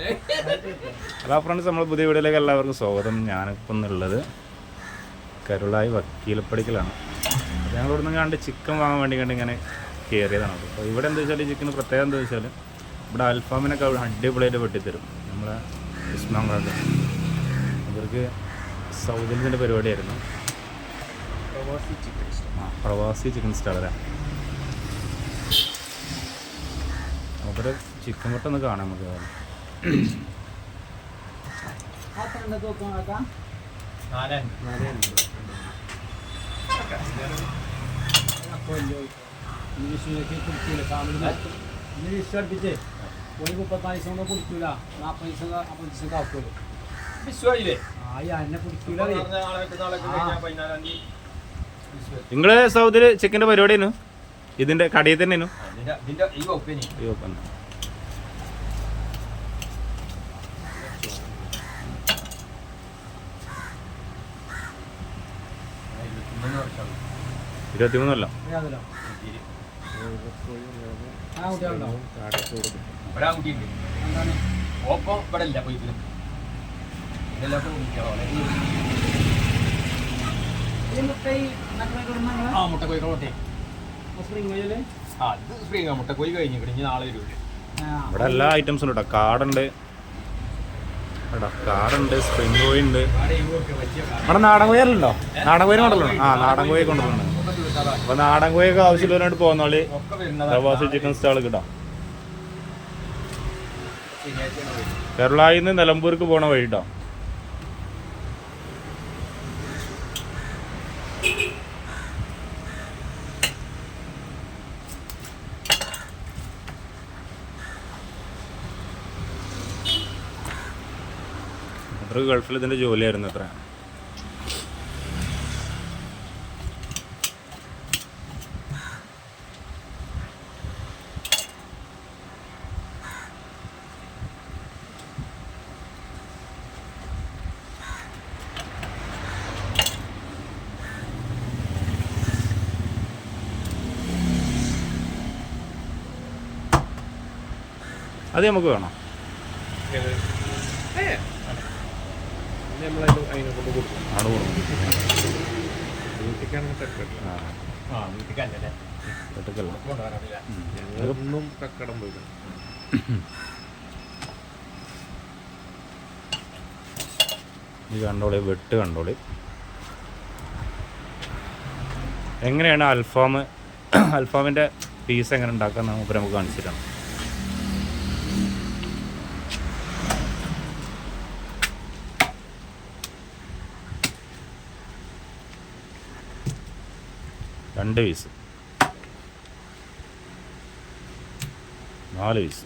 Hello friends നമ്മൾ പുതിയ വീഡിയോയിലേക്ക് എല്ലാവർക്കും സ്വാഗതം. ഞാനിപ്പം ഉള്ളത് കരുളായി വക്കീലപ്പടിക്കലാണ്. അപ്പോൾ ഞങ്ങൾ ഇവിടുന്ന് കണ്ട് ചിക്കൻ വാങ്ങാൻ വേണ്ടി കണ്ട് ഇങ്ങനെ കയറിയതാണ് അപ്പോൾ ഇവിടെ എന്താ വെച്ചാൽ ഈ ചിക്കൻ പ്രത്യേകത എന്താ വെച്ചാൽ ഇവിടെ അൽഫാമിനൊക്കെ അവിടെ അടിപൊളിയായിട്ട് വെട്ടിത്തരും. നമ്മളെ ഉസ്മാങ്കാട്ട് ഇവർക്ക് സൗദിന്റെ പരിപാടിയായിരുന്നു. ആ പ്രവാസി ചിക്കൻ സ്റ്റാൾ അല്ലേ? അവരെ ചിക്കൻ മുട്ട ഒന്ന് കാണാൻ നമുക്ക്. അടുപ്പിച്ചേ ഒരു മുപ്പത്താൽ ദിവസം കൊണ്ട് കുടിക്കൂല ദിവസം അമ്പത് ദിവസം സൗദിയിൽ ചിക്കന്റെ പരിപാടിയായിരുന്നു ഇതിന്റെ കടയിൽ തന്നെയായിരുന്നു ഇതിന്റെ ഇതിന്റെ ഈ ഒപ്പിനി അയ്യോ പറഞ്ഞ ഇരുപത്തിമൂന്നല്ല. ഓപ്പം ഇവിടെ ഇല്ല പോയി ആ കോട്ടെ ഇത് സ്പ്രിംഗ് കഴിഞ്ഞു ഇനി നാളെ വരൂല്ലേ ഇവിടെ എല്ലാ ഐറ്റംസും ഉണ്ട് കേട്ടോ കാടുണ്ട് എടാ കാടുണ്ട് സ്പ്രിംഗ് ഉണ്ട് നാടൻ കോയലുണ്ടോ നാടൻ കോഴി കൊണ്ടുവരണം. ആ നാടൻ കോയി കൊണ്ടുവരണം. അപ്പോൾ നാടൻ കോഴിയൊക്കെ ആവശ്യമുള്ളവരോട് പോകുന്നോളി വരുന്നതാ. പ്രവാസി ചിക്കൻ സ്റ്റാൾ കിട്ടാം. കേരളായിന്ന് കേരളയിൽ നിന്ന് നിലമ്പൂർക്ക് പോണ വഴി കേട്ടോ അത്ര ഗൾഫിൽ ഇതിന്റെ ജോലിയായിരുന്നു അത്ര. അത് നമുക്ക് വേണം. ആണ് കൊടുക്കും. കക്കടം. പോയി ഈ കണ്ടോളി വെട്ട് കണ്ടോളി. എങ്ങനെയാണ് അൽഫാം അൽഫാമിന്റെ പീസ് എങ്ങനെ ഉണ്ടാക്കാൻ നമുക്ക് നമുക്ക് കാണിച്ചിട്ടാണ് രണ്ട് പീസ് നാല് പീസ്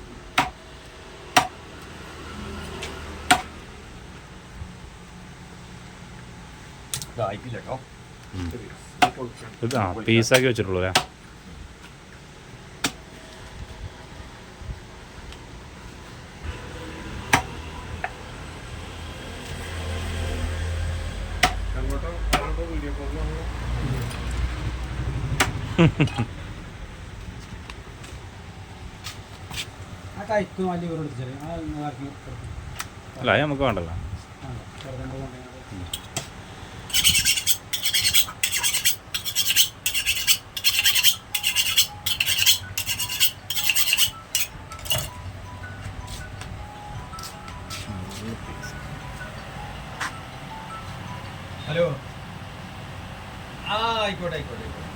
ഇതായിട്ടില്ല കേട്ടോ ഇത് ആ പീസാക്കി വെച്ചിട്ടുള്ളൂ അല്ലേ അല്ല അത് നമുക്ക് വേണ്ടല്ലോ. ഹലോ. ആ ആയിക്കോട്ടെ ആയിക്കോട്ടെ ആയിക്കോട്ടെ.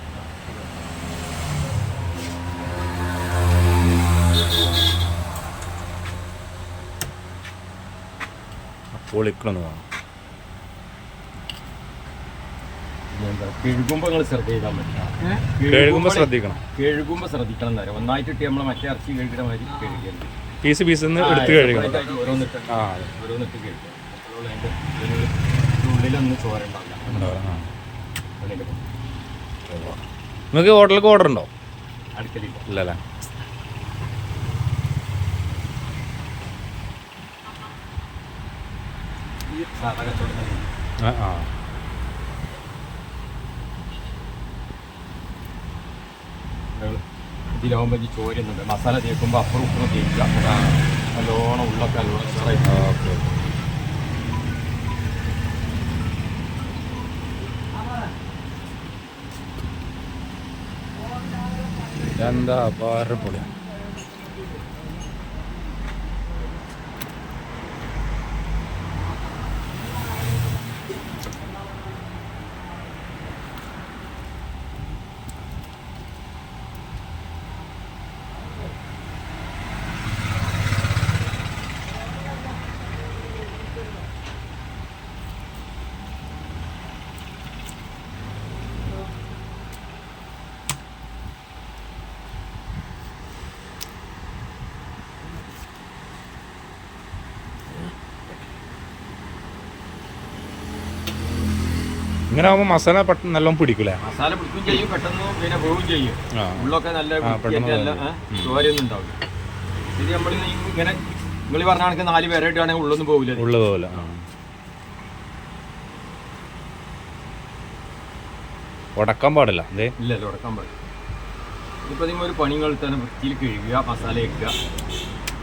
കഴുകുമ്പോ നിങ്ങൾ ശ്രദ്ധിക്കാൻ മതി. കഴുകുമ്പോൾ ശ്രദ്ധിക്കണം. കഴുകുമ്പോ ശ്രദ്ധിക്കണം എന്നറിയാം ഒന്നായിട്ട് ഇട്ട് നമ്മളെ മറ്റേ ഇറച്ചി കഴുകുന്ന മാതിരി കഴുകിയത് പീസ് പീസ് എടുത്ത് കഴുകണം. ഓരോന്നിട്ട് ഓരോന്നിട്ട് ഉള്ളിലൊന്നും പോകും. നിങ്ങൾക്ക് ഹോട്ടലിലേക്ക് ഓർഡർ ഉണ്ടോ? അടുക്കലില്ല ഇല്ലല്ലേ? ഈ സാധാ കച്ചവടം തന്നെ. ആ. ആ ഇതിലാവുമ്പോൾ ഈ ചോരുന്നുണ്ട്. മസാല തേക്കുമ്പോൾ അപ്പുറം ഇപ്പുറം തേക്കുക. നല്ലോണം ഉള്ളൊക്കെ നല്ലോണം ഓക്കെ. എന്താ അപാര ഇങ്ങനെ ആകുമ്പോൾ മസാല പെട്ടെന്ന് നല്ലോണം പിടിക്കൂലേ? മസാല പിടിക്കും ചെയ്യും പെട്ടെന്ന് പിന്നെ പോവുകയും ചെയ്യും. ഉള്ളൊക്കെ നല്ല നല്ല ചോരയൊന്നും ഉണ്ടാവില്ല. ഇത് നമ്മൾ ഇങ്ങനെ നിങ്ങൾ പറഞ്ഞ കണക്ക് നാല് പേരായിട്ടാണെങ്കിൽ ഉള്ളൊന്നും പോകില്ല ഉള്ളത് പോലെ ഉടക്കാൻ പാടില്ല ഇല്ലല്ലോ ഉടക്കാൻ പാടില്ല. ഇപ്പൊ നിങ്ങൾ ഒരു പണികൾ തന്നെ വൃത്തിയിൽ കഴുകുക മസാല ഇടുക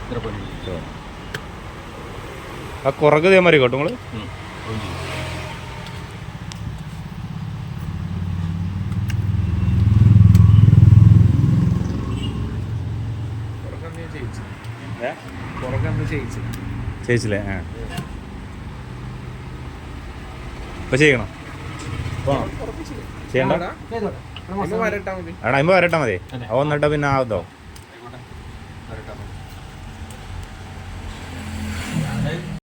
ഇത്ര പണി. ആ കുറക്ക് ഇതേ മാതിരി കേട്ടോ നിങ്ങൾ ചേച്ചില്ലേ ആ. ഇപ്പൊ ചെയ്യണം? ചെയ്യണ്ട? ചെയ്തോട്ടെ. വരട്ടാ മതി. എടാ അമ്പ വരട്ടാ മതി. അതെ. അവ പിന്നെ ആവതോ